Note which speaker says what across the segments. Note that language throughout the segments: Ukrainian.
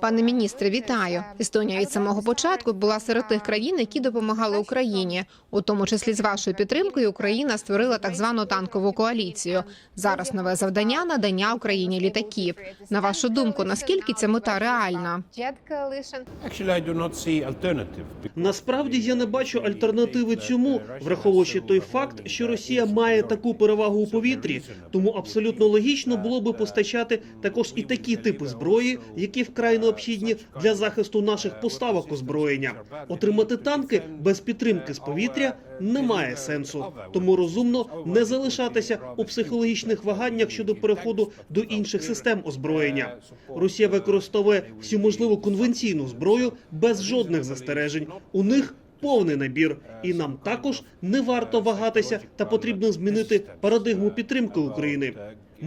Speaker 1: Пане міністре, вітаю. Естонія від самого початку була серед тих країн, які допомагали Україні. У тому числі з вашою підтримкою Україна створила так звану танкову коаліцію. Зараз нове завдання надання Україні літаків. На вашу думку, наскільки ця мета реальна?
Speaker 2: Actually, I do not see alternative.
Speaker 3: Насправді я не бачу альтернативи цьому, враховуючи той факт, що Росія має таку перевагу у повітрі, тому абсолютно логічно було би постачати також і такі типи зброї, які вкрай необхідні для захисту наших поставок озброєння. Отримати танки без підтримки з повітря немає сенсу, тому розумно не залишатися у психологічних ваганнях щодо переходу до інших систем озброєння. Росія використовує всю можливу конвенційну зброю без жодних застережень. У них повний набір, і нам також не варто вагатися та потрібно змінити парадигму підтримки України.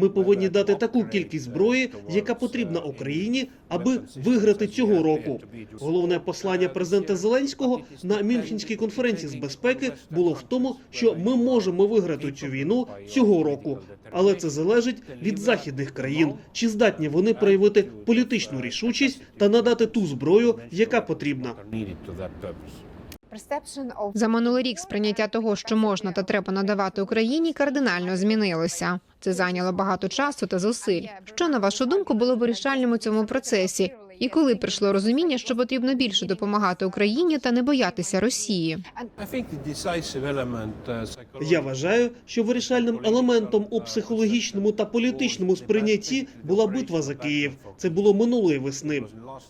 Speaker 3: Ми повинні дати таку кількість зброї, яка потрібна Україні, аби виграти цього року. Головне послання президента Зеленського на Мюнхенській конференції з безпеки було в тому, що ми можемо виграти цю війну цього року, але це залежить від західних країн. Чи здатні вони проявити політичну рішучість та надати ту зброю, яка потрібна?
Speaker 1: За минулий рік сприйняття того, що можна та треба надавати Україні, кардинально змінилося. Це зайняло багато часу та зусиль. Що на вашу думку було вирішальним у цьому процесі? І коли прийшло розуміння, що потрібно більше допомагати Україні та не боятися Росії?
Speaker 3: Я вважаю, що вирішальним елементом у психологічному та політичному сприйнятті була битва за Київ. Це було минулої весни.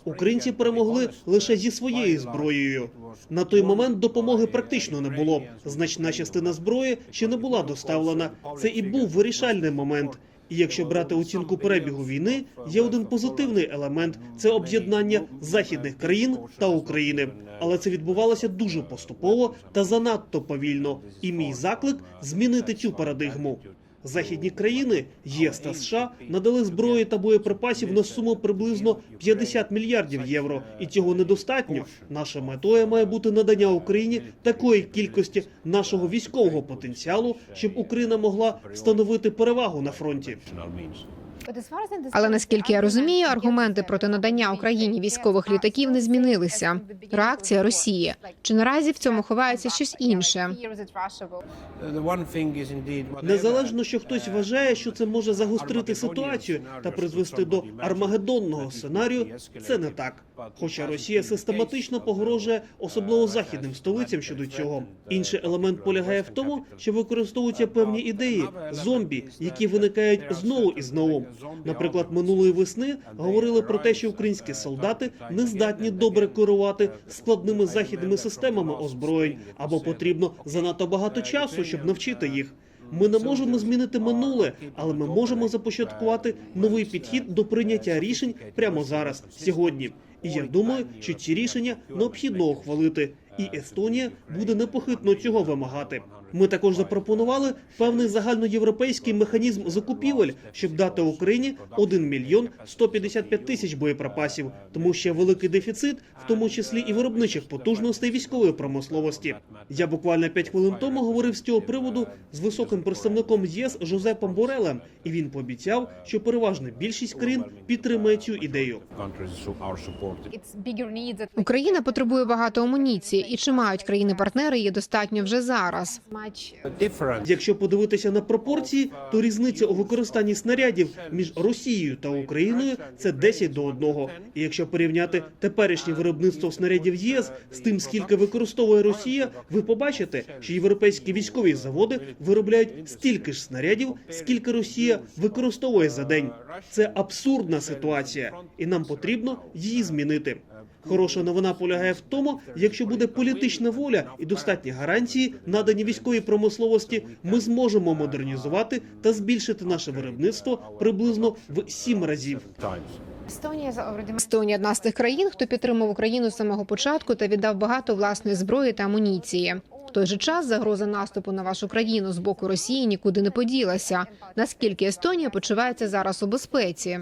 Speaker 3: Українці перемогли лише зі своєю зброєю. На той момент допомоги практично не було. Значна частина зброї ще не була доставлена. Це і був вирішальний момент. І якщо брати оцінку перебігу війни, є один позитивний елемент це об'єднання західних країн та України. Але це відбувалося дуже поступово та занадто повільно. І мій заклик змінити цю парадигму. Західні країни ЄС та США надали зброї та боєприпасів на суму приблизно 50 мільярдів євро, і цього недостатньо. Наша метою має бути надання Україні такої кількості нашого військового потенціалу, щоб Україна могла встановити перевагу на фронті.
Speaker 1: Але наскільки я розумію, аргументи проти надання Україні військових літаків не змінилися. Реакція Росії чи наразі в цьому ховається щось інше?
Speaker 3: Незалежно, що хтось вважає, що це може загострити ситуацію та призвести до армагеддонного сценарію, це не так. Хоча Росія систематично погрожує особливо західним столицям щодо цього. Інший елемент полягає в тому, що використовуються певні ідеї зомбі, які виникають знову і знову. Наприклад, минулої весни говорили про те, що українські солдати не здатні добре керувати складними західними системами озброєнь, або потрібно занадто багато часу, щоб навчити їх. Ми не можемо змінити минуле, але ми можемо започаткувати новий підхід до прийняття рішень прямо зараз, сьогодні. І я думаю, що ці рішення необхідно ухвалити, і Естонія буде непохитно цього вимагати. Ми також запропонували певний загальноєвропейський механізм закупівель, щоб дати Україні 1 мільйон 155 тисяч боєприпасів, тому що великий дефіцит, в тому числі і виробничих потужностей військової промисловості. Я буквально 5 хвилин тому говорив з цього приводу з високим представником ЄС Жозепом Борелем, і він пообіцяв, що переважна більшість країн підтримає цю ідею.
Speaker 1: Україна потребує багато амуніції, і чи мають країни-партнери її достатньо вже зараз?
Speaker 3: Якщо подивитися на пропорції, то різниця у використанні снарядів між Росією та Україною це 10 до 1. І якщо порівняти теперішнє виробництво снарядів ЄС з тим, скільки використовує Росія, ви побачите, що європейські військові заводи виробляють стільки ж снарядів, скільки Росія використовує за день. Це абсурдна ситуація, і нам потрібно її змінити. Хороша новина полягає в тому, якщо буде політична воля і достатні гарантії, надані військовій промисловості, ми зможемо модернізувати та збільшити наше виробництво приблизно в сім разів.
Speaker 1: Естонія одна з тих країн, хто підтримав Україну з самого початку та віддав багато власної зброї та амуніції. В той же час загроза наступу на вашу країну з боку Росії нікуди не поділася. Наскільки Естонія почувається зараз у безпеці?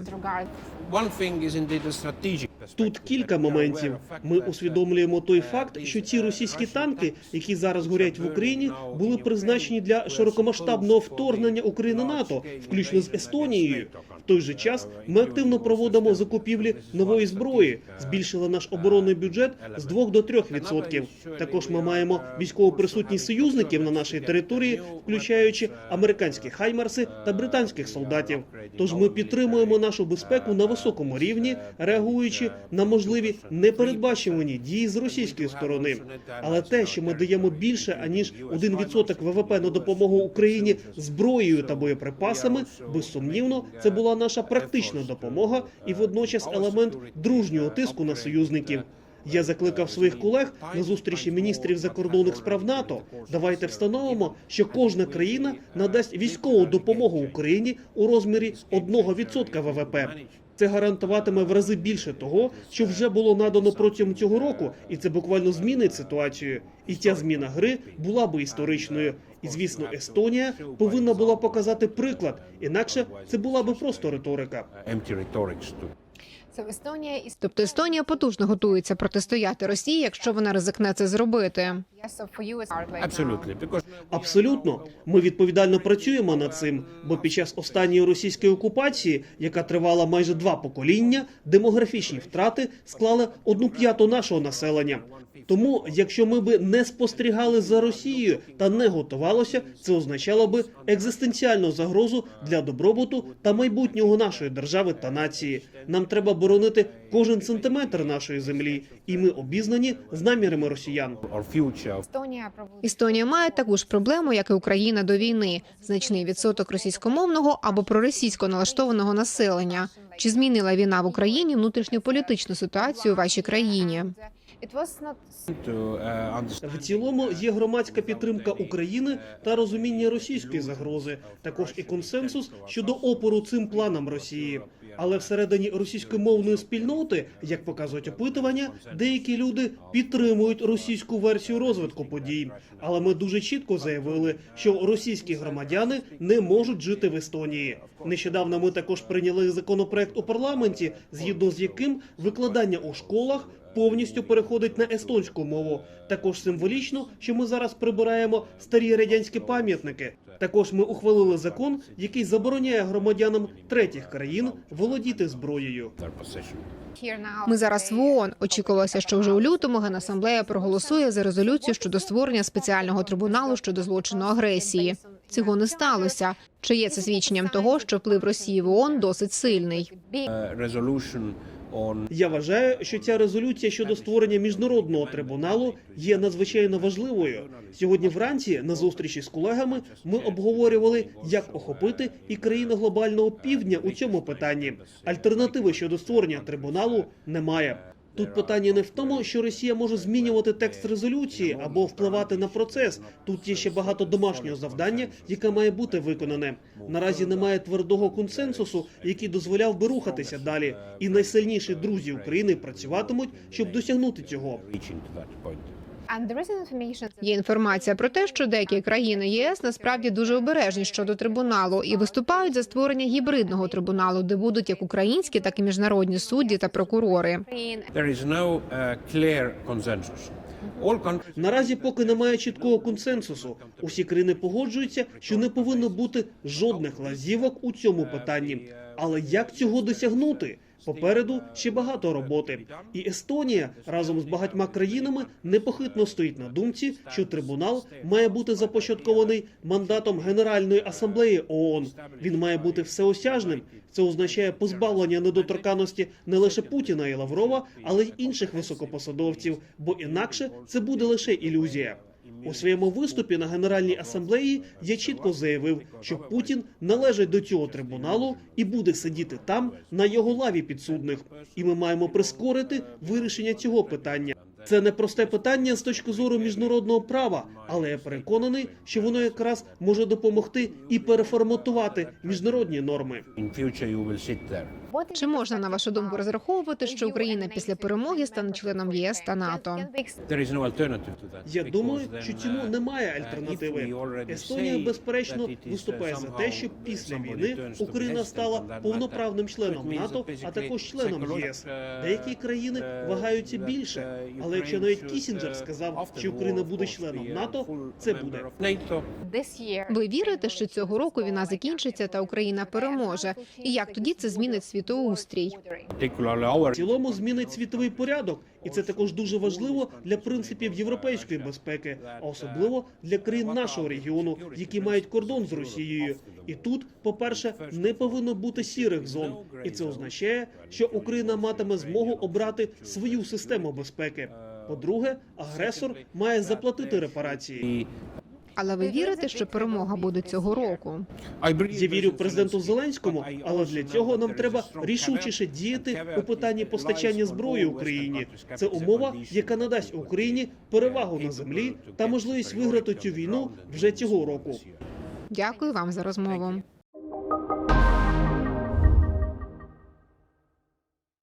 Speaker 3: Тут кілька моментів. Ми усвідомлюємо той факт, що ці російські танки, які зараз горять в Україні, були призначені для широкомасштабного вторгнення України НАТО, включно з Естонією. В той же час ми активно проводимо закупівлі нової зброї, збільшили наш оборонний бюджет з 2 до 3 відсотків. Також ми маємо військову присутність союзників на нашій території, включаючи американські хаймарси та британських солдатів. Тож ми підтримуємо нашу безпеку на високому рівні, реагуючи на можливі непередбачувані дії з російської сторони. Але те, що ми даємо більше аніж 1% ВВП на допомогу Україні зброєю та боєприпасами, безсумнівно, це була наша практична допомога і водночас елемент дружнього тиску на союзників. Я закликав своїх колег на зустрічі міністрів закордонних справ НАТО. Давайте встановимо, що кожна країна надасть військову допомогу Україні у розмірі 1% ВВП. Це гарантуватиме в рази більше того, що вже було надано протягом цього року, і це буквально змінить ситуацію. І ця зміна гри була би історичною. І звісно, Естонія повинна була показати приклад, інакше це була би просто риторика.
Speaker 2: Too. So Estonia is
Speaker 1: Тобто Естонія потужно готується протистояти Росії, якщо вона ризикне це зробити.
Speaker 3: Абсолютно, ми відповідально працюємо над цим, бо під час останньої російської окупації, яка тривала майже два покоління, демографічні втрати склали одну п'яту нашого населення. Тому, якщо ми би не спостерігали за Росією та не готувалося, це означало би екзистенціальну загрозу для добробуту та майбутнього нашої держави та нації. Нам треба боронити кожен сантиметр нашої землі, і ми обізнані з намірами росіян.
Speaker 2: Estonia
Speaker 1: має таку ж проблему, як і Україна до війни: значний відсоток російськомовного або проросійсько налаштованого населення. Чи змінила війна в Україні внутрішньополітичну ситуацію у вашій країні?
Speaker 2: uh,
Speaker 3: В цілому є громадська підтримка України та розуміння російської загрози, також і консенсус щодо опору цим планам Росії. Але всередині російськомовної спільноти, як показують опитування, деякі люди підтримують російську версію розвитку подій. Але ми дуже чітко заявили, що російські громадяни не можуть жити в Естонії. Нещодавно ми також прийняли законопроект у парламенті, згідно з яким викладання у школах повністю переходить на естонську мову. Також символічно, що ми зараз прибираємо старі радянські пам'ятники. Також ми ухвалили закон, який забороняє громадянам третіх країн володіти зброєю.
Speaker 1: Ми зараз в ООН. Очікувалося, що вже у лютому Генасамблея проголосує за резолюцію щодо створення спеціального трибуналу щодо злочину агресії. Цього не сталося. Чи є це свідченням того, що вплив Росії в ООН досить сильний?
Speaker 3: Я вважаю, що ця резолюція щодо створення міжнародного трибуналу є надзвичайно важливою. Сьогодні вранці на зустрічі з колегами ми обговорювали, як охопити і країни глобального півдня у цьому питанні. Альтернативи щодо створення трибуналу немає. Тут питання не в тому, що Росія може змінювати текст резолюції або впливати на процес. Тут є ще багато домашнього завдання, яке має бути виконане. Наразі немає твердого консенсусу, який дозволяв би рухатися далі. І найсильніші друзі України працюватимуть, щоб досягнути цього.
Speaker 1: Є інформація про те, що деякі країни єС насправді дуже обережні щодо трибуналу і виступають за створення гібридного трибуналу, де будуть як українські, так і міжнародні судді та прокурори.
Speaker 2: Ukraine there is no clear consensus. All countries
Speaker 3: Наразі поки немає чіткого консенсусу. Усі країни погоджуються, що не повинно бути жодних лазівок у цьому питанні. Але як цього досягнути? Попереду ще багато роботи, і Естонія разом з багатьма країнами непохитно стоїть на думці, що трибунал має бути започаткований мандатом Генеральної асамблеї ООН. Він має бути всеосяжним. Це означає позбавлення недоторканності не лише Путіна і Лаврова, але й інших високопосадовців, бо інакше це буде лише ілюзія. У своєму виступі на Генеральній асамблеї я чітко заявив, що Путін належить до цього трибуналу і буде сидіти там на його лаві підсудних. І ми маємо прискорити вирішення цього питання. Це непросте питання з точки зору міжнародного права, але я переконаний, що воно якраз може допомогти і переформатувати міжнародні норми.
Speaker 1: Чи можна на вашу думку розраховувати, що Україна після перемоги стане членом ЄС та НАТО?
Speaker 3: Я думаю, що цьому
Speaker 2: uh,
Speaker 3: немає альтернативи. Естонія, безперечно,
Speaker 2: uh,
Speaker 3: виступає за те, щоб після війни Україна стала повноправним членом НАТО, а також членом ЄС.
Speaker 2: uh,
Speaker 3: Деякі країни вагаються більше.
Speaker 2: uh,
Speaker 3: Але якщо навіть Кісінджер
Speaker 2: uh,
Speaker 3: сказав, що Україна буде членом НАТО, це буде.
Speaker 1: Ви вірите, що цього року війна закінчиться та Україна переможе? І як тоді це змінить світоустрій?
Speaker 3: В цілому змінить світовий порядок, і це також дуже важливо для принципів європейської безпеки, а особливо для країн нашого регіону, які мають кордон з Росією. І тут, по-перше, не повинно бути сірих зон, і це означає, що Україна матиме змогу обрати свою систему безпеки. По-друге, агресор має заплатити репарації.
Speaker 1: Але ви вірите, що перемога буде цього року?
Speaker 3: Я вірю президенту Зеленському, але для цього нам треба рішучіше діяти у питанні постачання зброї Україні. Це умова, яка надасть Україні перевагу на землі та можливість виграти цю війну вже цього року.
Speaker 1: Дякую вам за розмову.